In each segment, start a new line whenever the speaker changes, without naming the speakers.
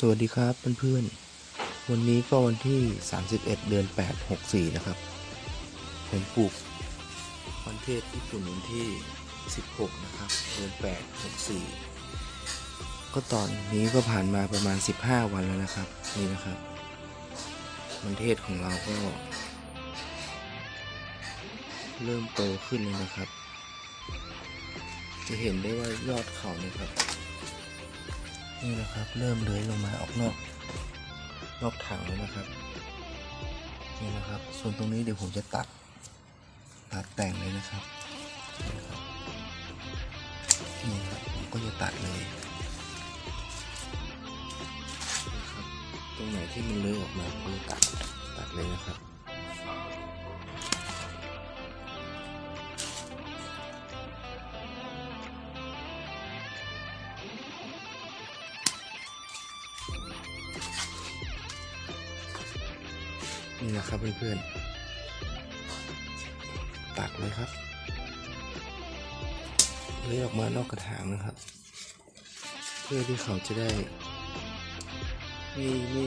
สวัสดีครับเพื่อนๆ วันนี้ก็วันที่ 31 เดือน 8 64 นะครับ ผมปลูกวันเทศญี่ปุ่นวันที่ 16 นะครับ เดือน 8 64 ก็ตอนนี้ก็ผ่านมาประมาณ 15 วันแล้วนะครับ นี่นะครับ มันเทศของเราก็ เริ่มโตขึ้นแล้วนะครับ จะเห็นได้ว่ายอดเขาเนี่ยครับ นี่นะครับ เริ่มเลื้อยลงมาออกนอก นอกถังแล้วนะครับ นี่นะครับ ส่วนตรงนี้เดี๋ยวผมจะตัด ตัดแต่งเลยนะครับ นี่ครับผมก็จะตัดเลยนะครับตรงไหนที่มันเลื้อยออกมาผมก็จะตัด ตัดเลยนะครับ นี่นะครับเพื่อนๆ ตัดเลยครับเลื้อยออกมานอกกระถางนะครับ เพื่อที่เขาจะได้ไม่ไม่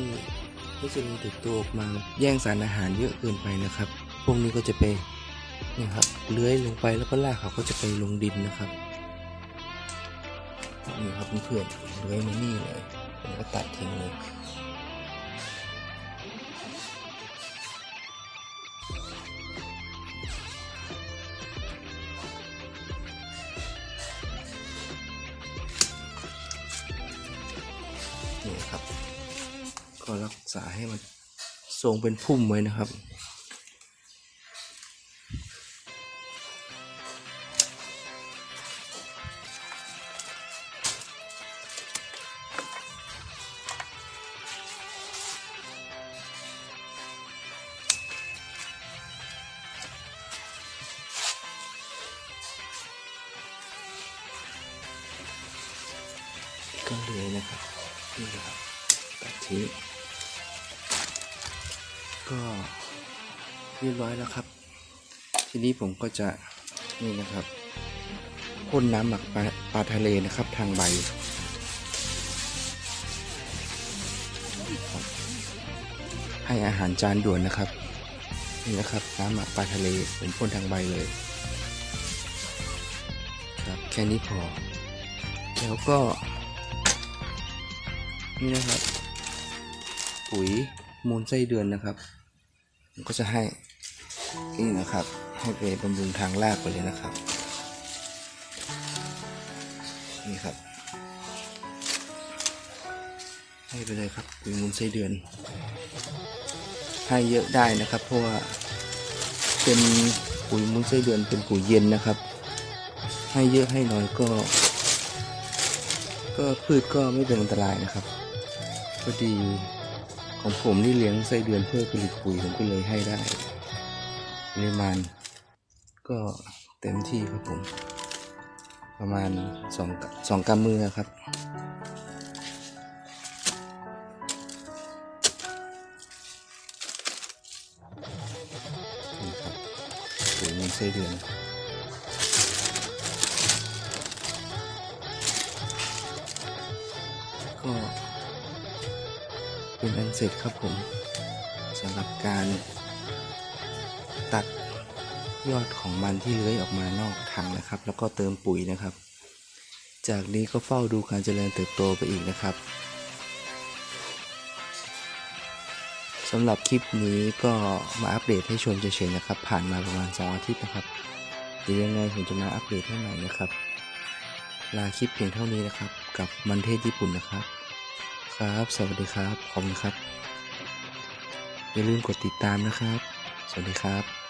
ไม่จะมีติดตัวออกมาแย่งสารอาหารเยอะเกินไปนะครับ พวกนี้ก็จะไปนี่ครับเลื้อยลงไปแล้วก็ลากเขาก็จะไปลงดินนะครับนี่ครับเพื่อนๆเลื้อยมานี่เลยผมก็ตัดทิ้งเลย ก็รักษาให้มันทรงเป็นพุ่มไว้นะครับก็เลยนะครับนี่นะครับตัดทิ้ง ก็เรียบร้อยแล้วครับ ทีนี้ผมก็จะนี่นะครับพ่นน้ำหมักปลาปลาทะเลนะครับ ทางใบครับให้อาหารจานด่วนนะครับนี่นะครับน้ำหมักปลาทะเลผมพ่นทางใบเลย ครับแค่นี้พอ แล้วก็ นี่นะครับ ปุ๋ยมูลไส้เดือนนะครับ ผมก็จะให้นี่นะครับ ให้ไปบำรุงทางรากไปเลยนะครับ นี่ครับ ให้ไปเลยครับปุ๋ยมูลไส้เดือน ให้เยอะได้นะครับ เพราะว่าเป็นปุ๋ยมูลไส้เดือนเป็นปุ๋ยเย็นนะครับ ให้เยอะให้น้อยก็ ก็พืชก็ไม่เป็นอันตรายนะครับพอดี ของผมนี่เลี้ยงไส้เดือนเพื่อผลิตปุ๋ยผมก็เลยให้ได้ปริมาณก็เต็มที่ครับผม ประมาณสองสองกำมือครับนี่ครับปุ๋ยมีไส้เดือนก็ เป็นอันเสร็จครับผมสำหรับการตัดยอดของมันที่เลื้อยออกมานอกถังนะครับ แล้วก็เติมปุ๋ยนะครับ จากนี้ก็เฝ้าดูการเจริญเติบโตไปอีกนะครับสำหรับคลิปนี้ก็มาอัปเดตให้ชมเฉยๆนะครับ ผ่านมาประมาณ 2 อาทิตย์นะครับเดี๋ยวยังไงผมจะมาอัปเดตให้ใหม่นะครับ ลาคลิปเพียงเท่านี้นะครับ กับมันเทศญี่ปุ่นนะครับ ครับ สวัสดีครับ ขอบคุณครับ อย่าลืมกดติดตามนะครับ สวัสดีครับ